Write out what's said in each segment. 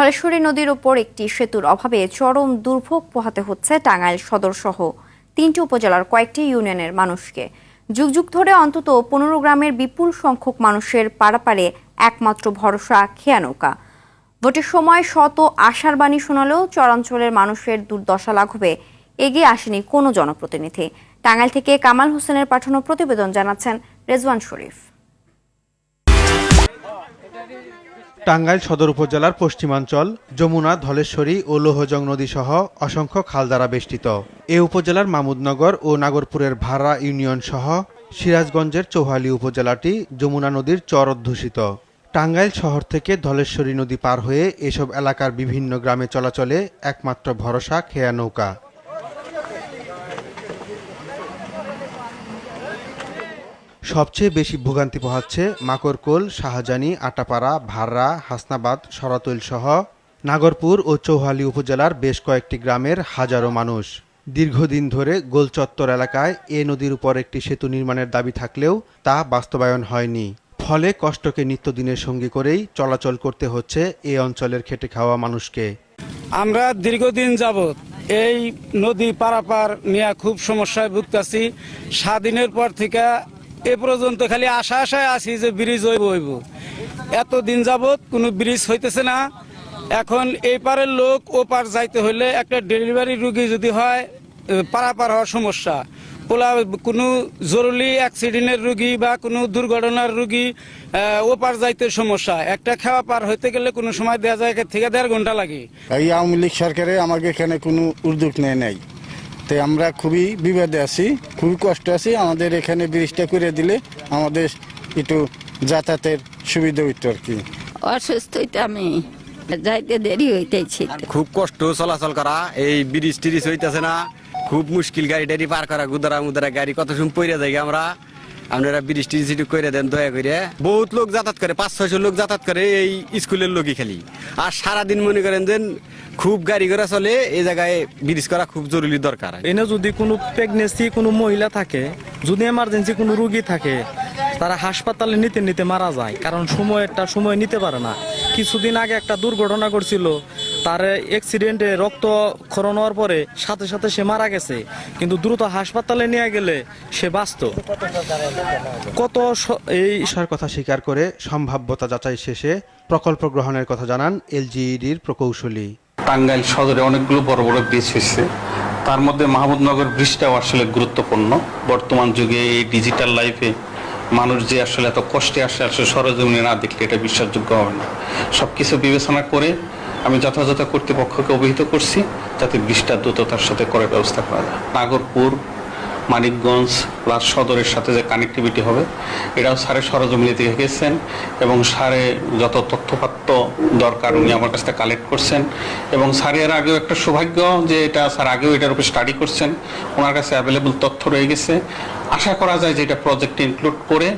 ধলেশ্বরী নদীর ওপর একটি সেতুর অভাবে চরম দুর্ভোগ পোহাতে হচ্ছে টাঙ্গাইল সদর সহ তিনটি উপজেলার কয়েকটি ইউনিয়নের মানুষকে। যুগ যুগ ধরে অন্তত পনেরো গ্রামের বিপুল সংখ্যক মানুষের পারাপারে একমাত্র ভরসা খেয়া নৌকা। ভোটের সময় শত আশার বাণী শোনালেও চরাঞ্চলের মানুষের দুর্দশা লাঘবে, এগিয়ে আসেনি কোনো জনপ্রতিনিধি। টাঙ্গাইল থেকে কামাল হোসেনের পাঠানো প্রতিবেদন জানাচ্ছেন রেজওয়ান শরীফ। টাঙ্গাইল সদর উপজেলার পশ্চিমাঞ্চল, যমুনা, ধলেশ্বরী ও লোহজং নদী সহ অসংখ্য খাল দ্বারা বেষ্টিত। এ উপজেলার মামুদনগর ও নাগরপুরের ভাড়া ইউনিয়ন সহ সিরাজগঞ্জের চৌহালি উপজেলাটি যমুনা নদীর চর অধ্যুষিত। টাঙ্গাইল শহর থেকে ধলেশ্বরী নদী পার হয়ে এসব এলাকার বিভিন্ন গ্রামে চলাচলে একমাত্র ভরসা খেয়া নৌকা। সবচেয়ে বেশি ভোগান্তি পোহাচ্ছে মাকরকোল, শাহজানি, আটাপাড়া, ভাররা, হাসনাবাদ সরাতৈল সহ নাগরপুর ও চৌহালি উপজেলার বেশ কয়েকটি গ্রামের হাজারো মানুষ। দীর্ঘদিন ধরে গোলচত্বর এলাকায় এ নদীর উপর একটি সেতু নির্মাণের দাবি থাকলেও তা বাস্তবায়ন হয়নি। ফলে কষ্টকে নিত্যদিনের সঙ্গী করেই চলাচল করতে হচ্ছে এ অঞ্চলের খেটে খাওয়া মানুষকে। আমরা দীর্ঘদিন যাবৎ এই নদী পারাপার নিয়ে খুব সমস্যায় ভুগতেছি। স্বাধীনের পর থেকে এ পর্যন্ত খালি আশা আশায় আছি যে ব্রিজ হইব হইব। এত দিন যাবৎ কোনো ব্রিজ হইতেছে না। এখন এই পারের লোক ও পার যাইতে হলে একটা ডেলিভারি রুগী যদি হয় পারাপার হওয়ার সমস্যা। পোলা, কোনো জরুরি অ্যাক্সিডেন্টের রুগী বা কোনো দুর্ঘটনার রুগী ও পার যাইতে সমস্যা। একটা খাওয়া পার হইতে গেলে কোনো সময় দেওয়া যায়, থেকে দেড় ঘণ্টা লাগে। এই আওয়ামী লীগ সরকারে আমাকে এখানে কোনো উদ্যোগ নেয় নাই। তাই আমরা খুবই বিবাদে আছি খুবই কষ্ট আছি। আমাদের এখানে ব্রিজটা করে দিলে আমাদের একটু যাতায়াতের সুবিধা হইতো আর কি। অসুস্থ হইতে আমি যাইতে দেরি হইতেছি। খুব কষ্ট চলাচল করা এই ব্রিজ টিরিজ হইতেছে না। খুব মুশকিল গাড়ি টাড়ি পার করা গুদারা মুদারা গাড়ি কত সময় পইরা যাই আমরা। আপনারা ব্রিজ টিরিজ একটু করে দেন দয়া করে বহুত লোক যাতায়াত করে পাঁচ ছয়শো লোক যাতায়াত করে এই স্কুলের লোকই খালি। আর সারাদিন মনে করেন যে খুব গাড়ি ঘোড়া চলে এই জায়গায় ব্রিজ করা খুব জরুরি দরকার। এনে যদি কোনো প্রেগনেন্সি কোনো মহিলা থাকে যদি এমার্জেন্সি কোনো রোগী থাকে তারা হাসপাতালে নিতে নিতে মারা যায় কারণ সময় একটা সময় নিতে পারে না। কিছুদিন আগে একটা দুর্ঘটনা করছিল তার অ্যাক্সিডেন্টে রক্ত ক্ষরণ হওয়ার পরে সাথে সাথে সে মারা গেছে কিন্তু দ্রুত হাসপাতালে নিয়ে গেলে সে বাঁচত। কত এই কথা স্বীকার করে সম্ভাব্যতা যাচাই শেষে প্রকল্প গ্রহণের কথা জানান এলজিইডির প্রকৌশলী। টাঙ্গাইল সদরে অনেকগুলো বড় বড় ব্রিজ হয়েছে। তার মধ্যে মাহমুদনগর ব্রিজটাও আসলে গুরুত্বপূর্ণ। বর্তমান যুগে এই ডিজিটাল লাইফে মানুষ যে আসলে এত কষ্টে আসে আসলে সরজমিনে না দেখলে এটা বিশ্বাসযোগ্য হবে না। সব কিছু বিবেচনা করে আমি যথাযথ কর্তৃপক্ষকে অভিহিত করছি, যাতে ব্রিজটা দ্রুততার সাথে করার ব্যবস্থা করা যায়। নাগরপুর মানিকগঞ্জ প্লাস সদরের সাথে যে কানেক্টিভিটি হবে, এটাও স্যারের সরজমিনে দেখে গেছেন এবং স্যারে যত তথ্যপাত্র দরকার উনি আমার কাছ থেকে কালেক্ট করছেন। এবং স্যারের আগেও একটা সৌভাগ্য যে এটা স্যার আগেও এটার উপর স্টাডি করছেন, ওনার কাছে অ্যাভেলেবল তথ্য রয়ে গেছে। আশা করা যায় যে এটা প্রজেক্টে ইনক্লুড করে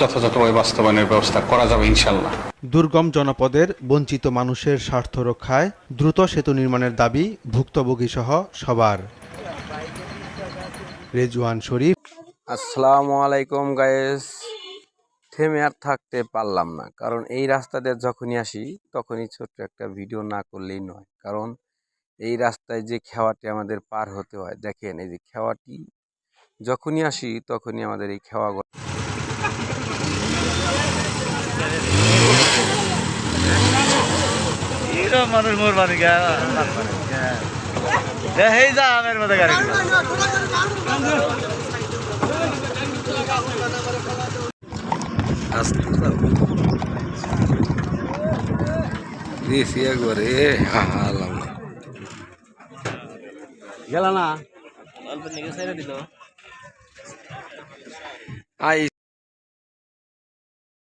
যথাযথভাবে বাস্তবায়নের ব্যবস্থা করা যাবে ইনশাল্লাহ দুর্গম জনপদের বঞ্চিত মানুষের স্বার্থ রক্ষায় দ্রুত সেতু নির্মাণের দাবি ভুক্তভোগী সহ সবার। রেজওয়ান শরীফ। আসসালামু আলাইকুম গায়েস থেমে আর থাকতে পারলাম না কারণ এই রাস্তা দিয়ে যখনই আসি তখনই ছোট্ট একটা ভিডিও না করলেই নয়। কারণ এই রাস্তায় যে খেওয়াটি আমাদের পার হতে হয় দেখেন এই যে খেওয়াটি যখনই আসি তখনই আমাদের এই খেওয়া মানুষ মোর মানে এই যা আমের মধ্যে গাড়ি। দিয়েছি একবারে হালাম গেল না? অল্প নিকে ছেড়ে দিল। আই